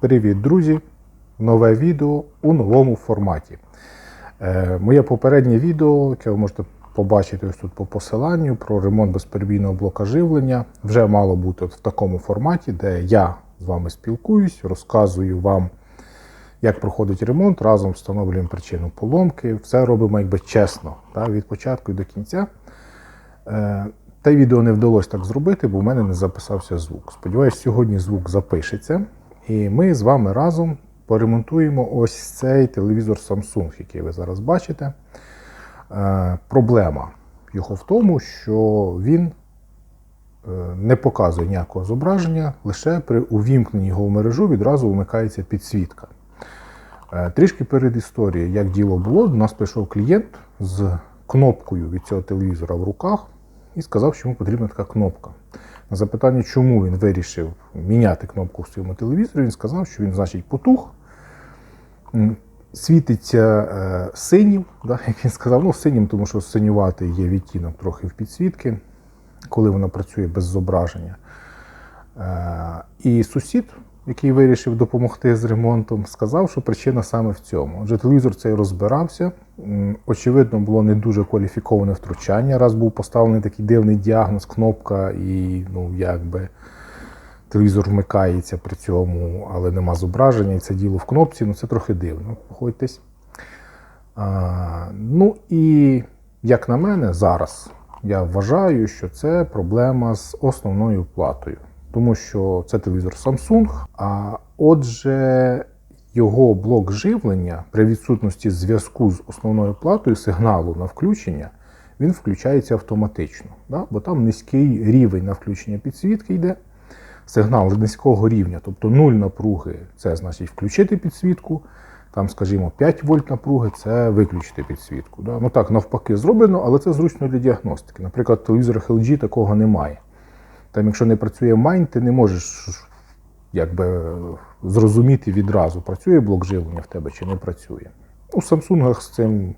Привіт, друзі! Нове відео у новому форматі. Е, моє попереднє відео, яке ви можете побачити ось тут по посиланню про ремонт безперебійного блока живлення, вже мало бути от в такому форматі, де я з вами спілкуюсь, розказую вам, як проходить ремонт, разом встановлюємо причину поломки. Все робимо якби чесно, та, від початку і до кінця. Е, Те відео не вдалося так зробити, бо в мене не записався звук. Сподіваюсь, сьогодні звук запишеться. І ми з вами разом поремонтуємо ось цей телевізор Samsung, який ви зараз бачите. Е, Проблема його в тому, що він е, не показує ніякого зображення, лише при увімкненні його в мережу відразу вмикається підсвітка. Е, Трішки перед історією, як діло було, до нас прийшов клієнт з кнопкою від цього телевізора в руках і сказав, що йому потрібна така кнопка. На запитання, чому він вирішив міняти кнопку в своєму телевізорі, він сказав, що він, значить, потух, світиться е, синім, да, як він сказав, ну синім, тому що синюватий є відтінок трохи в підсвітки, коли вона працює без зображення. Е, і сусід, який вирішив допомогти з ремонтом, сказав, що причина саме в цьому. Отже, телевізор цей розбирався. Очевидно, було не дуже кваліфіковане втручання. Раз був поставлений такий дивний діагноз, кнопка, і ну, якби телевізор вмикається при цьому, але нема зображення, і це діло в кнопці, ну це трохи дивно, погодьтесь. А, ну і як на мене, зараз я вважаю, що це проблема з основною платою, тому що це телевізор Samsung, а отже, його блок живлення при відсутності зв'язку з основною платою сигналу на включення. Він включається автоматично, да? бо там низький рівень на включення підсвітки йде, сигнал низького рівня, тобто 0 напруги це значить включити підсвітку. Там, скажімо, 5 вольт напруги це виключити підсвітку. Да? Ну так, навпаки, зроблено, але це зручно для діагностики. Наприклад, в телевізорах LG такого немає. Там, якщо не працює майн, ти не можеш якби, зрозуміти відразу, працює блок живлення в тебе чи не працює. У Samsung з цим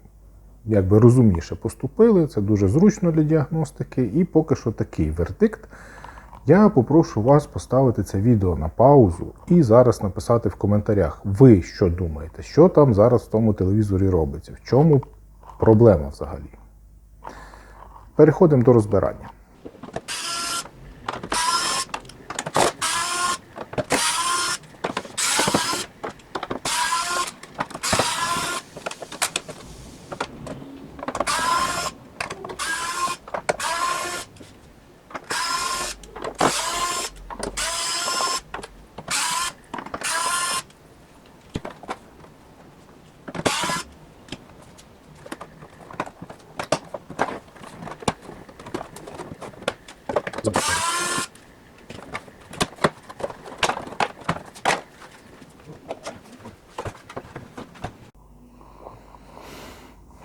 якби розумніше поступили, це дуже зручно для діагностики, і поки що такий вердикт. Я попрошу вас поставити це відео на паузу і зараз написати в коментарях, ви що думаєте, що там зараз в тому телевізорі робиться, в чому проблема взагалі. Переходимо до розбирання.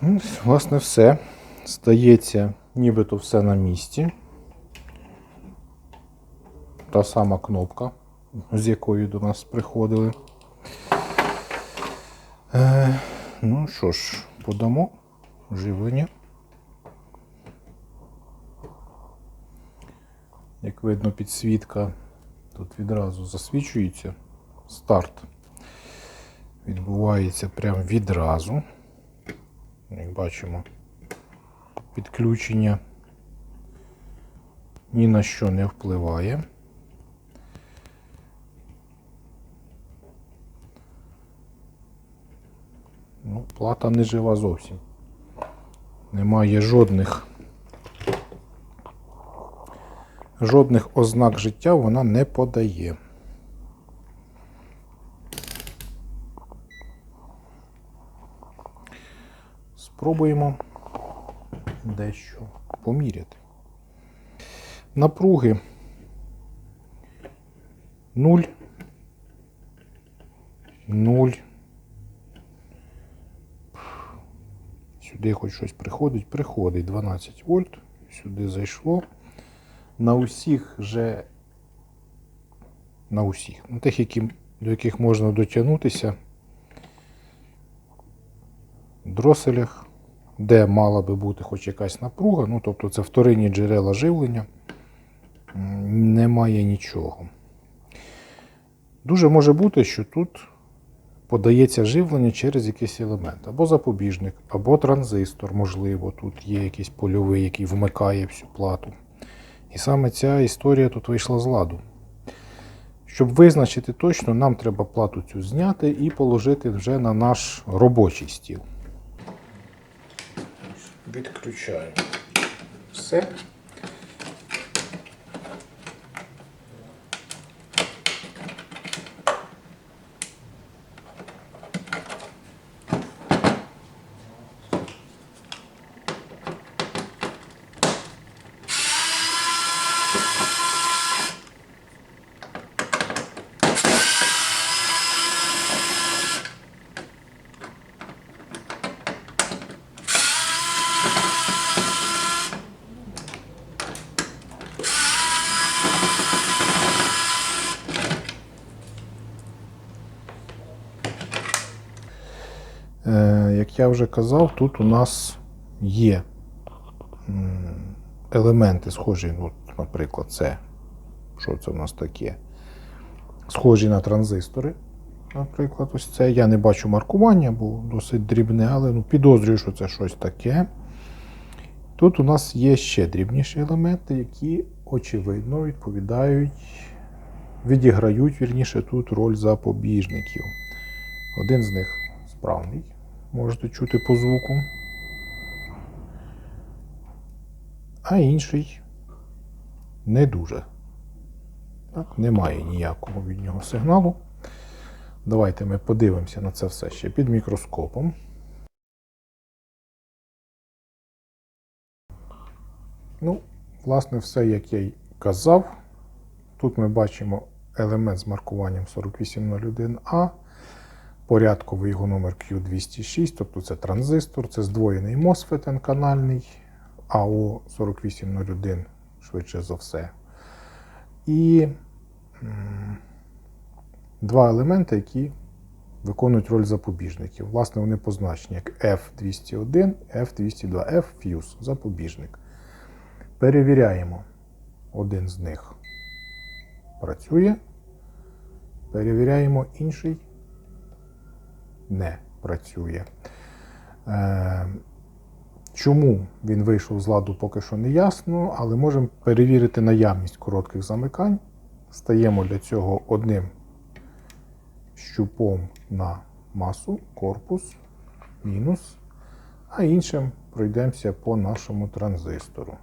Ну, Власне, все. Здається, нібито все на місці. Та сама кнопка, з якою до нас приходили. Е, ну що ж, подамо живлення. Як видно, підсвітка тут відразу засвічується. Старт відбувається прямо відразу. Як бачимо, підключення ні на що не впливає. Ну, плата не жива зовсім. Немає жодних жодних ознак життя вона не подає. Спробуємо дещо поміряти. Напруги 0, 0. Сюди хоч щось приходить, приходить 12 вольт, сюди зайшло. На усіх же, на усіх, на тих, які, до яких можна дотягнутися, дроселях, де мала би бути хоч якась напруга, ну тобто це вторинні джерела живлення, немає нічого. Дуже може бути, що тут подається живлення через якийсь елемент, або запобіжник, або транзистор, можливо, тут є якийсь польовий, який вмикає всю плату. І саме ця історія тут вийшла з ладу. Щоб визначити точно, нам треба плату цю зняти і положити вже на наш робочий стіл. Відключаю все. Е, Як я вже казав, тут у нас є елементи схожі, от, наприклад, це. Що це у нас таке? Схожі на транзистори. Наприклад, ось це. Я не бачу маркування, бо досить дрібне, але ну, підозрюю, що це щось таке. Тут у нас є ще дрібніші елементи, які, очевидно, відповідають, відіграють вірніше тут роль запобіжників. Один з них справний, можете чути по звуку. А інший не дуже. Так, немає ніякого від нього сигналу. Давайте ми подивимося на це все ще під мікроскопом. Ну, власне, все, як я й казав. Тут ми бачимо елемент з маркуванням 4801А, порядковий його номер Q206, тобто це транзистор, це здвоєний MOSFET N-канальний, АО 4801, швидше за все. І два елементи, які виконують роль запобіжників. Власне, вони позначені як F201, F202, F fuse запобіжник. Перевіряємо. Один з них працює. Перевіряємо інший не працює. Е, Чому він вийшов з ладу, поки що не ясно, але можемо перевірити наявність коротких замикань. Стаємо для цього одним щупом на масу, корпус, мінус, а іншим пройдемося по нашому транзистору,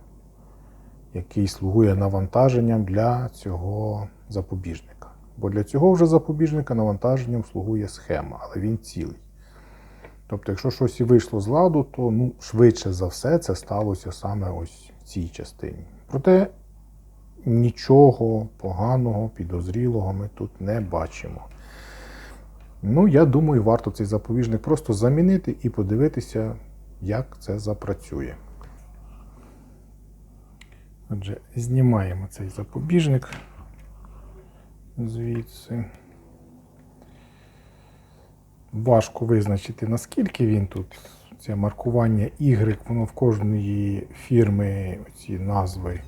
який слугує навантаженням для цього запобіжника. Бо для цього вже запобіжника навантаженням слугує схема, але він цілий. Тобто, якщо щось і вийшло з ладу, то ну, швидше за все це сталося саме ось в цій частині. Проте нічого поганого, підозрілого ми тут не бачимо. Ну, я думаю, варто цей запобіжник просто замінити і подивитися, як це запрацює. Отже, знімаємо цей запобіжник звідси. Важко визначити, наскільки він тут. Це маркування Y, воно в кожної фірми ці назви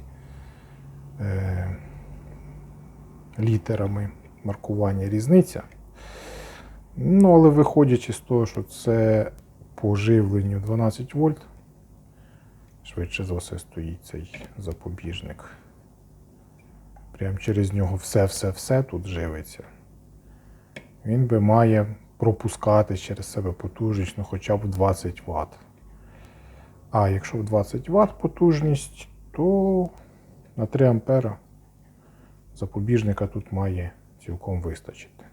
е, літерами маркування різниця. Ну, але виходячи з того, що це по живленню 12 вольт, швидше за все стоїть цей запобіжник. Прямо через нього все-все-все тут живиться. Він би має пропускати через себе потужність ну, хоча б 20 Вт. А якщо в 20 Вт потужність, то на 3 ампера запобіжника тут має цілком вистачити.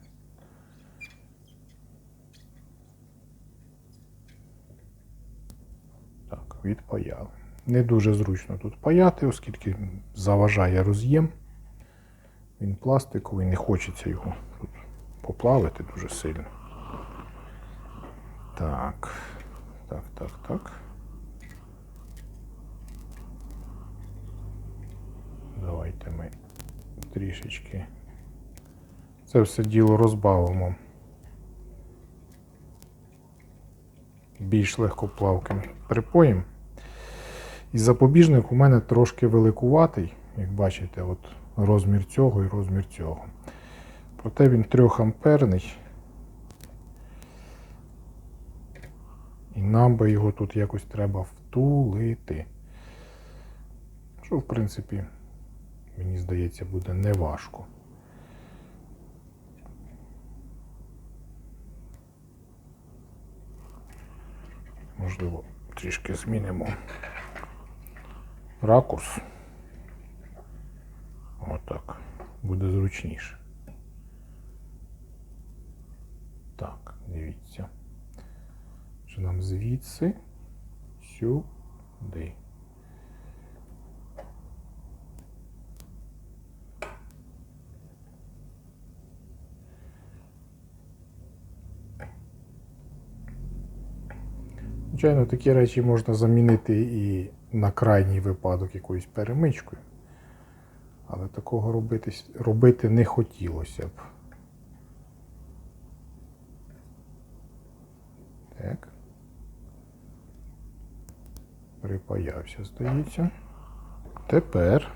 Так, відпаяли. Не дуже зручно тут паяти, оскільки заважає роз'єм. Він пластиковий, не хочеться його поплавити дуже сильно. Так, так, так, так. Давайте ми трішечки це все діло розбавимо більш легкоплавким припоєм. І запобіжник у мене трошки великуватий, як бачите, от розмір цього і розмір цього. Проте він 3 амперний. І нам би його тут якось треба втулити. Що, в принципі, мені здається, буде неважко. Можливо, трішки змінимо ракурс. Отак. Буде зручніше. Так, дивіться. Що нам звідси сюди. Звичайно, такі речі можна замінити і на крайній випадок якоюсь перемичкою. Але такого робити, робити не хотілося б. Так. Припаявся, здається. Тепер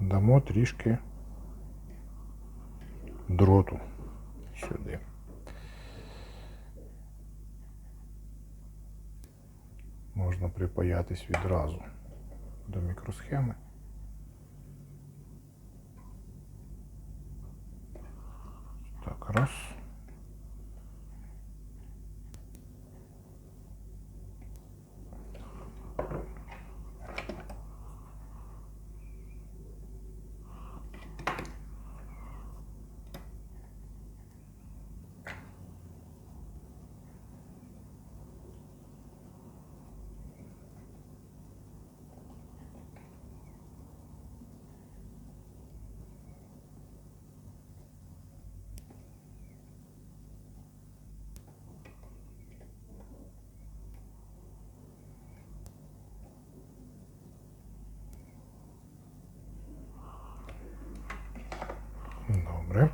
дамо трішки дроту сюди. Можна припаятись відразу до мікросхеми. Так, раз. Добре.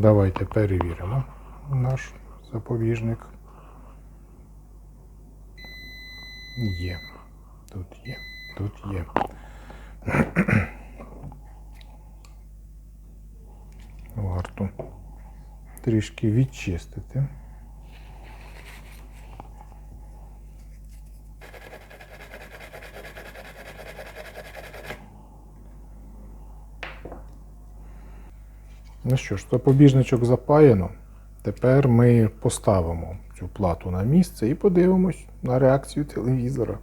Давайте перевіримо наш запобіжник. Є. Тут є. Тут є. Варто трішки відчистити. Ну що ж, запобіжничок запаяно. Тепер ми поставимо цю плату на місце і подивимось на реакцію телевізора.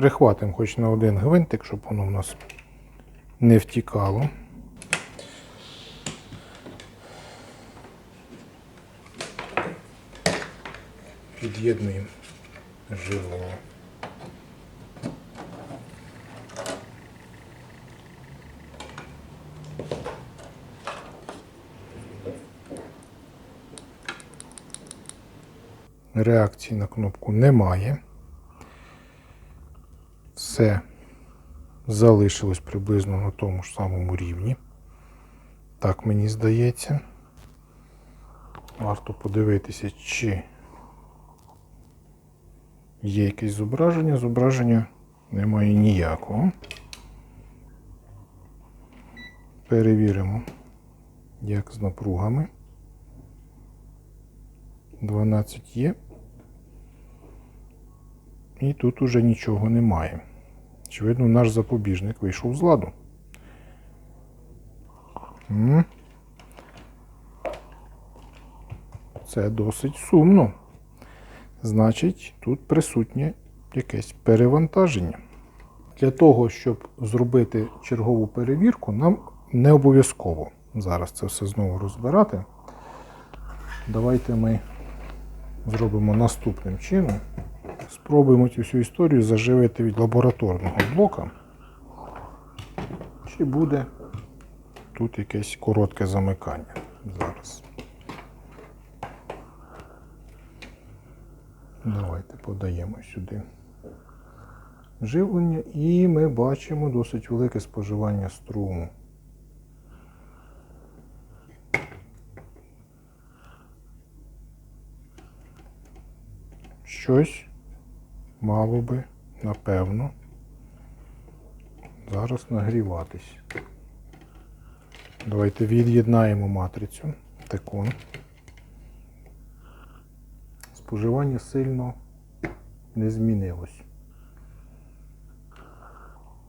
Прихватимо хоч на один гвинтик, щоб воно в нас не втікало. Під'єднуємо живо. Реакції на кнопку немає. Все залишилось приблизно на тому ж самому рівні. Так мені здається. Варто подивитися, чи є якесь зображення. Зображення немає ніякого. Перевіримо, як з напругами. 12 є. І тут уже нічого немає. Очевидно, наш запобіжник вийшов з ладу. Це досить сумно. Значить, тут присутнє якесь перевантаження. Для того, щоб зробити чергову перевірку, нам не обов'язково зараз це все знову розбирати. давайте ми зробимо наступним чином. Спробуємо цю всю історію заживити від лабораторного блока. Чи буде тут якесь коротке замикання зараз. Давайте подаємо сюди живлення і ми бачимо досить велике споживання струму. Щось мало би, напевно, зараз нагріватись. Давайте від'єднаємо матрицю текон. Споживання сильно не змінилось.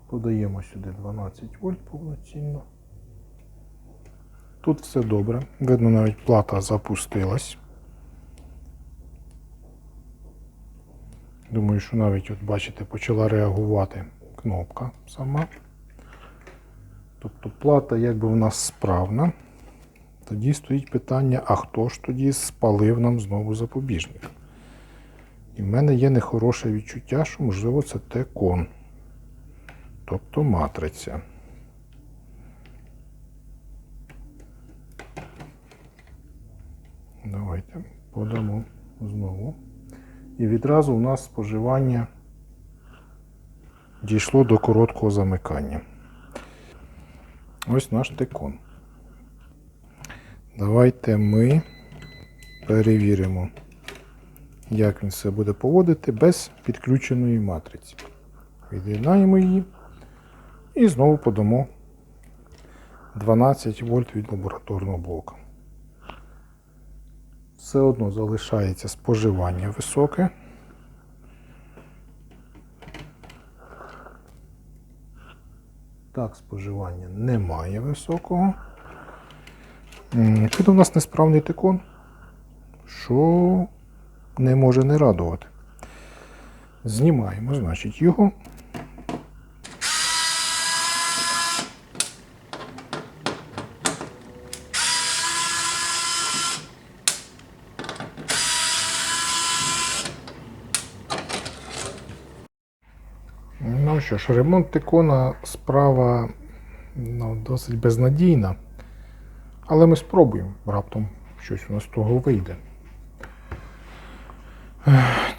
Подаємо сюди 12 вольт повноцінно. Тут все добре. Видно, навіть плата запустилась. Думаю, що навіть, от бачите, почала реагувати кнопка сама. Тобто плата якби в нас справна. Тоді стоїть питання, а хто ж тоді спалив нам знову запобіжник? І в мене є нехороше відчуття, що, можливо, це текон. Тобто матриця. Давайте подамо знову. І відразу у нас споживання дійшло до короткого замикання. Ось наш текон. Давайте ми перевіримо, як він себе буде поводити без підключеної матриці. Від'єднаємо її і знову подамо 12 вольт від лабораторного блоку. Все одно залишається споживання високе. Так, споживання немає високого. М, Тут у нас несправний тикон, що не може не радувати. Знімаємо, значить, його. Ну що ж, ремонт тикона справа ну, досить безнадійна. Але ми спробуємо, раптом щось у нас з того вийде.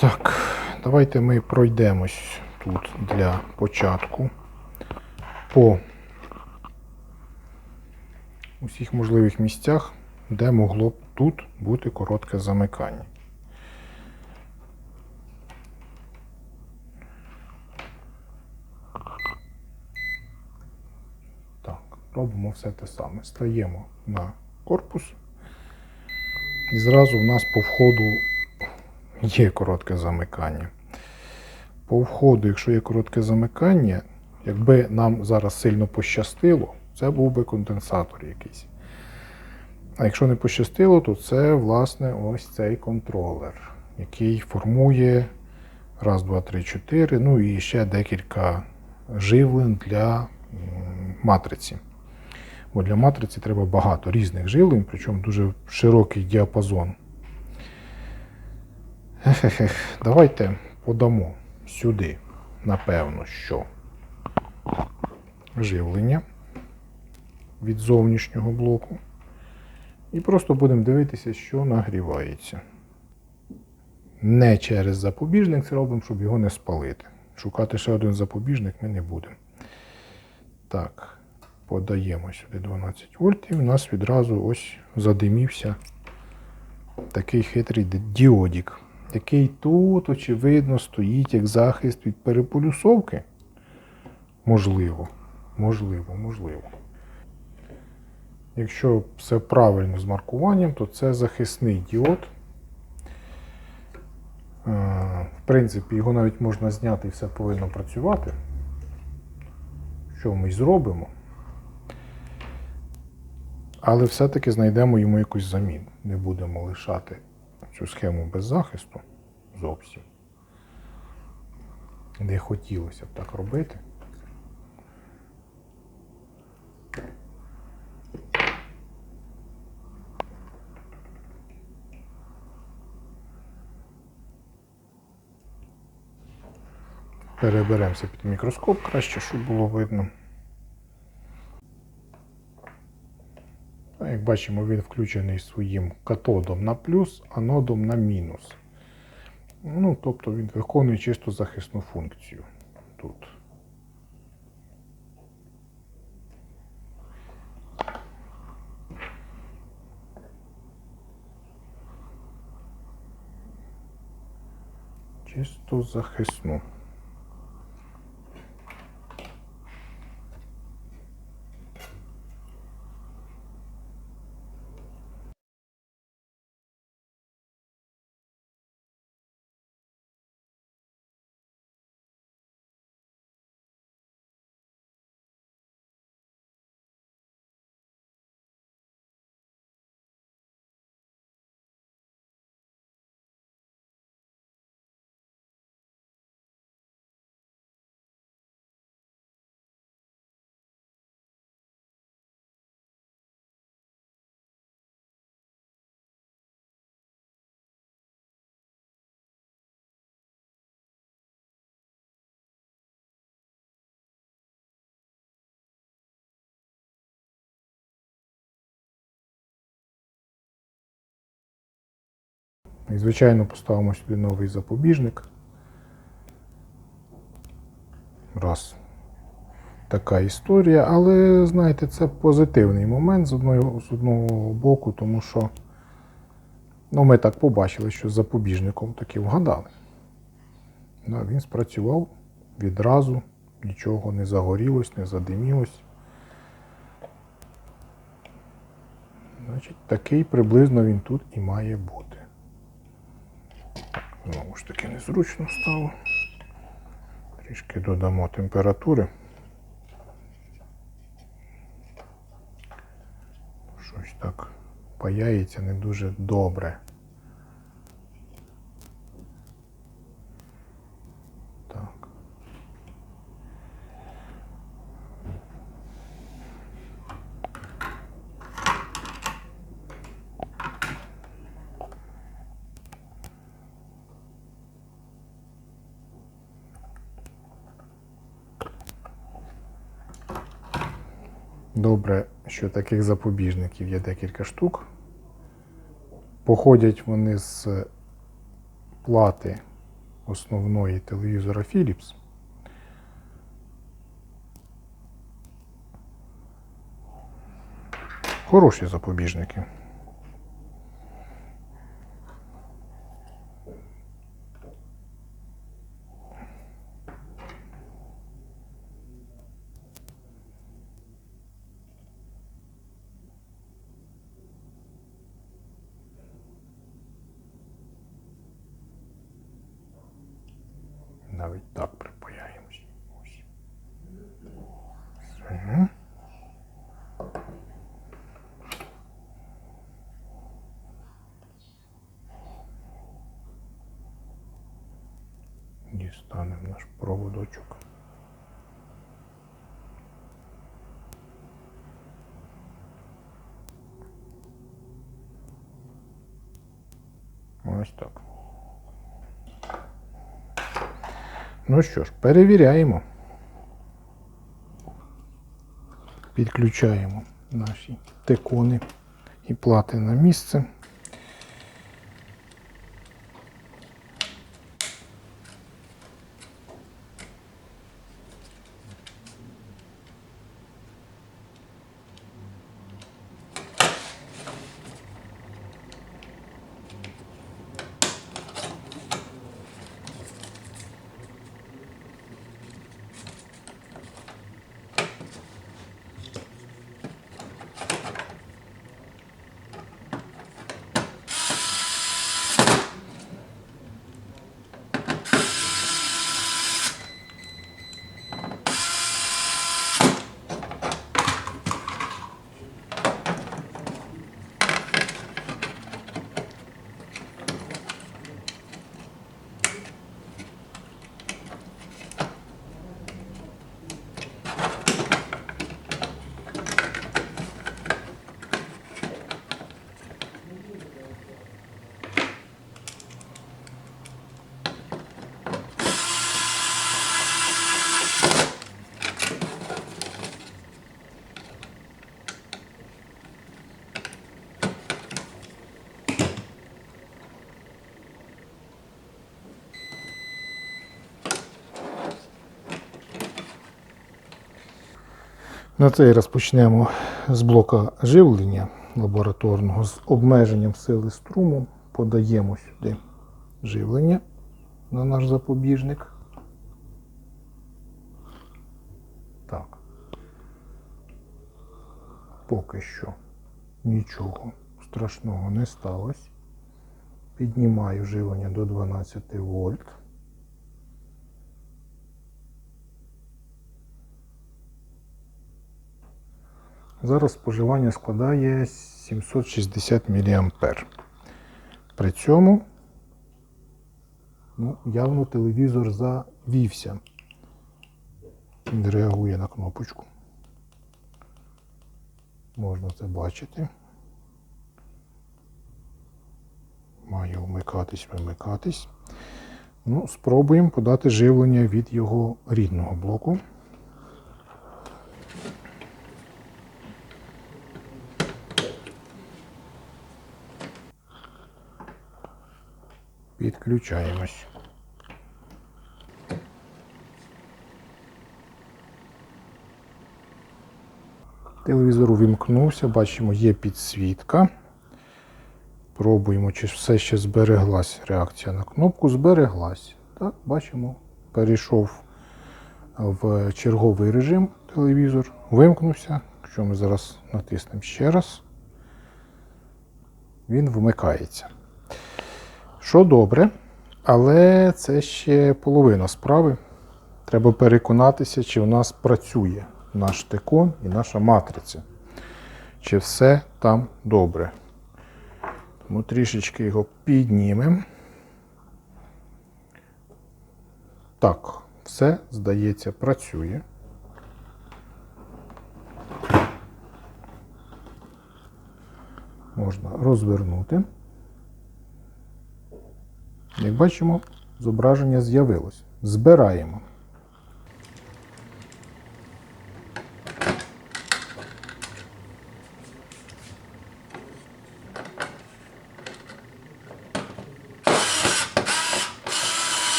Так, давайте ми пройдемось тут для початку по усіх можливих місцях, де могло б тут бути коротке замикання. Так, робимо все те саме. Стаємо на корпус. І зразу в нас по входу є коротке замикання. По входу, якщо є коротке замикання, якби нам зараз сильно пощастило, це був би конденсатор якийсь. А якщо не пощастило, то це, власне, ось цей контролер, який формує раз, два, три, чотири, ну і ще декілька живлень для матриці. Бо для матриці треба багато різних живлень, причому дуже широкий діапазон. Ех-ех-ех. Давайте подамо сюди, напевно, що живлення від зовнішнього блоку. І просто будемо дивитися, що нагрівається. Не через запобіжник це робимо, щоб його не спалити. Шукати ще один запобіжник ми не будемо. Так, подаємо сюди 12 вольт, і в нас відразу ось задимівся такий хитрий діодік, який тут, очевидно, стоїть як захист від переполюсовки. Можливо, можливо, можливо. Якщо все правильно з маркуванням, то це захисний діод. Е, В принципі, його навіть можна зняти і все повинно працювати. Що ми й зробимо. Але все-таки знайдемо йому якусь заміну. Не будемо лишати цю схему без захисту зовсім. Не хотілося б так робити. Переберемося під мікроскоп краще, щоб було видно. Бачимо, він включений своїм катодом на плюс, анодом на мінус. Ну, тобто він виконує чисто захисну функцію тут. Чисто захисну. І, звичайно, поставимо сюди новий запобіжник. Раз. Така історія, але знаєте, це позитивний момент з одного, з одного боку, тому що ну, ми так побачили, що з запобіжником таки вгадали. Да, він спрацював відразу, нічого не загорілось, не задимілось. Значить, такий приблизно він тут і має бути. Знову ж таки незручно стало. Трішки додамо температури. Щось так паяється не дуже добре. Добре, що таких запобіжників є декілька штук. Походять вони з плати основної телевізора Philips. Хороші запобіжники. Навіть так припаяємось. Ось. Все. Дістанемо наш проводочок. Ось так. Ну що ж, перевіряємо. Підключаємо наші текони і плати на місце. На цей раз почнемо з блока живлення лабораторного з обмеженням сили струму. Подаємо сюди живлення на наш запобіжник. Так. Поки що нічого страшного не сталося. Піднімаю живлення до 12 вольт. Зараз споживання складає 760 мА. При цьому ну, явно телевізор завівся. Він реагує на кнопочку. Можна це бачити. Має вмикатись, вимикатись. Ну, спробуємо подати живлення від його рідного блоку. Підключаємось. Телевізор увімкнувся, бачимо, є підсвітка. Пробуємо, чи все ще збереглась реакція на кнопку. Збереглась. Так, бачимо, перейшов в черговий режим телевізор, вимкнувся. Якщо ми зараз натиснемо ще раз, він вмикається. Що добре, але це ще половина справи. Треба переконатися, чи в нас працює наш текон і наша матриця. Чи все там добре. Тому трішечки його піднімемо. Так, все, здається, працює. Можна розвернути. Як бачимо, зображення з'явилось. Збираємо.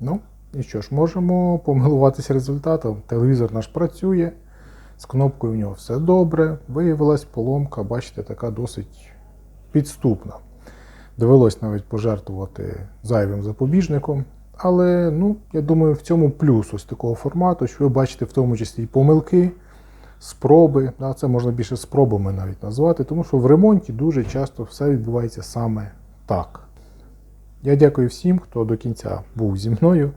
Ну, і що ж, можемо помилуватися результатом. Телевізор наш працює, з кнопкою в нього все добре. Виявилась поломка, бачите, така досить підступна. Довелось навіть пожертвувати зайвим запобіжником. Але ну, я думаю, в цьому плюс ось такого формату, що ви бачите в тому числі і помилки, спроби. Да, Це можна більше спробами навіть назвати, тому що в ремонті дуже часто все відбувається саме так. Я дякую всім, хто до кінця був зі мною.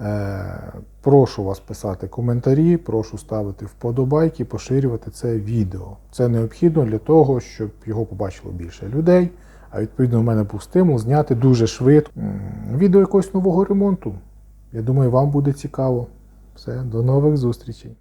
Е, Прошу вас писати коментарі, прошу ставити вподобайки, поширювати це відео. Це необхідно для того, щоб його побачило більше людей. А відповідно, у мене був стимул зняти дуже швидко відео якогось нового ремонту. Я думаю, вам буде цікаво. Все, до нових зустрічей.